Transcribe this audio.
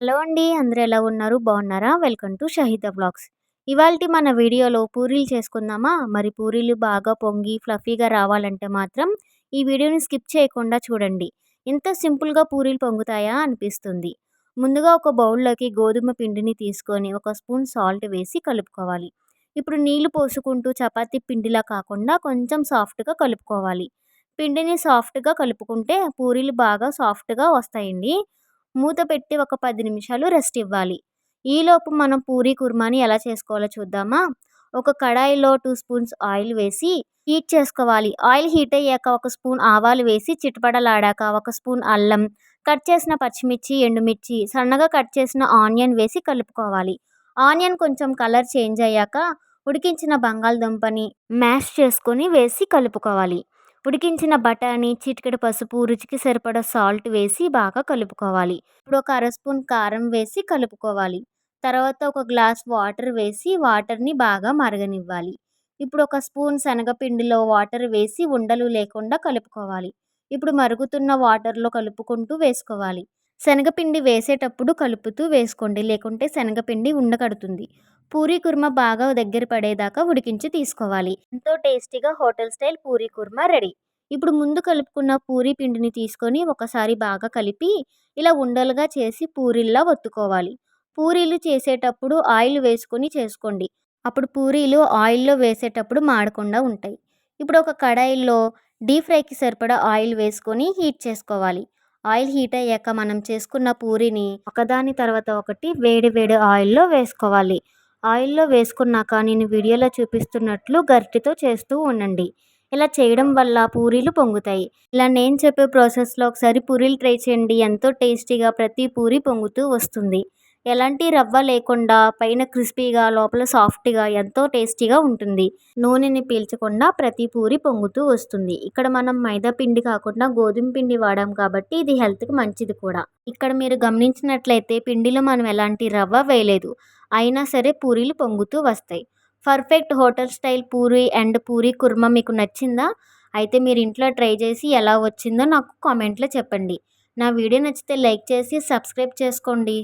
Hello అండి అందరూ ఎలా ఉన్నారు? బాగున్నారా? Welcome to Shahida blogs. ఇవాళ మన వీడియోలో పూరీలు చేసుకుందామా? మరి పూరీలు బాగా పొంగి ఫ్లఫీగా రావాలంటే మాత్రం ఈ వీడియోని స్కిప్ చేయకుండా చూడండి. ఇంత సింపుల్గా పూరీలు పొంగుతాయా అనిపిస్తుంది. ముందుగా ఒక బౌల్లోకి గోధుమ పిండిని తీసుకొని ఒక స్పూన్ సాల్ట్ వేసి కలుపుకోవాలి. ఇప్పుడు నీళ్ళు పోసుకుంటూ చపాతీ పిండిలా కాకుండా కొంచెం సాఫ్ట్గా కలుపుకోవాలి. పిండిని సాఫ్ట్గా కలుపుకుంటే పూరీలు బాగా సాఫ్ట్గా వస్తాయండి. మూత పెట్టి ఒక పది నిమిషాలు రెస్ట్ ఇవ్వాలి. ఈలోపు మనం పూరీ కుర్మాని ఎలా చేసుకోవాలో చూద్దామా? ఒక కడాయిలో టూ స్పూన్స్ ఆయిల్ వేసి హీట్ చేసుకోవాలి. ఆయిల్ హీట్ అయ్యాక ఒక స్పూన్ ఆవాలు వేసి చిటపడలాడాక ఒక స్పూన్ అల్లం కట్ చేసిన పచ్చిమిర్చి ఎండుమిర్చి సన్నగా కట్ చేసిన ఆనియన్ వేసి కలుపుకోవాలి. ఆనియన్ కొంచెం కలర్ చేంజ్ అయ్యాక ఉడికించిన బంగాళదుంపని మ్యాష్ చేసుకొని వేసి కలుపుకోవాలి. ఉడికించిన బఠానీ చిటికెడు పసుపు రుచికి సరిపడా సాల్ట్ వేసి బాగా కలుపుకోవాలి. ఇప్పుడు ఒక అర స్పూన్ కారం వేసి కలుపుకోవాలి. తర్వాత ఒక గ్లాస్ వాటర్ వేసి వాటర్ని బాగా మరగనివ్వాలి. ఇప్పుడు ఒక స్పూన్ శనగపిండిలో వాటర్ వేసి ఉండలు లేకుండా కలుపుకోవాలి. ఇప్పుడు మరుగుతున్న వాటర్లో కలుపుకుంటూ వేసుకోవాలి. శనగపిండి వేసేటప్పుడు కలుపుతూ వేసుకోండి. లేకుంటే శనగపిండి ఉండకడుతుంది. పూరీ కుర్మా బాగా దగ్గర పడేదాకా ఉడికించి తీసుకోవాలి. ఎంతో టేస్టీగా hotel style puri kurma ready. ఇప్పుడు ముందు కలుపుకున్న పూరీ పిండిని తీసుకొని ఒకసారి బాగా కలిపి ఇలా ఉండలుగా చేసి పూరీల్లా ఒత్తుకోవాలి. పూరీలు చేసేటప్పుడు ఆయిల్ వేసుకొని చేసుకోండి. అప్పుడు పూరీలు ఆయిల్లో వేసేటప్పుడు మాడకుండా ఉంటాయి. ఇప్పుడు ఒక కడాయిలో డీప్ ఫ్రైకి సరిపడా ఆయిల్ వేసుకొని హీట్ చేసుకోవాలి. ఆయిల్ హీట్ అయ్యాక మనం చేసుకున్న పూరిని ఒకదాని తర్వాత ఒకటి వేడి వేడి ఆయిల్లో వేసుకోవాలి. ఆయిల్లో వేసుకున్నాక నేను వీడియోలో చూపిస్తున్నట్లు గరిటెతో చేస్తూ ఉండండి. ఇలా చేయడం వల్ల పూరీలు పొంగుతాయి. ఇలా నేను చెప్పే ప్రాసెస్లో ఒకసారి పూరీలు ట్రై చేయండి. ఎంతో టేస్టీగా ప్రతి పూరి పొంగుతూ వస్తుంది. ఎలాంటి రవ్వ లేకుండా పైన క్రిస్పీగా లోపల సాఫ్ట్గా ఎంతో టేస్టీగా ఉంటుంది. నూనెని పీల్చకుండా ప్రతి పూరి పొంగుతూ వస్తుంది. ఇక్కడ మనం మైదా పిండి కాకుండా గోధుమ పిండి వాడాం కాబట్టి ఇది హెల్త్కి మంచిది కూడా. ఇక్కడ మీరు గమనించినట్లయితే పిండిలో మనం ఎలాంటి రవ్వ వేయలేదు. అయినా సరే పూరీలు పొంగుతూ వస్తాయి. Perfect hotel style puri and puri kurma మీకు నచ్చిందా? అయితే మీరు ఇంట్లో ట్రై చేసి ఎలా వచ్చిందో నాకు కామెంట్లో చెప్పండి. నా వీడియో నచ్చితే లైక్ చేసి సబ్స్క్రైబ్ చేసుకోండి.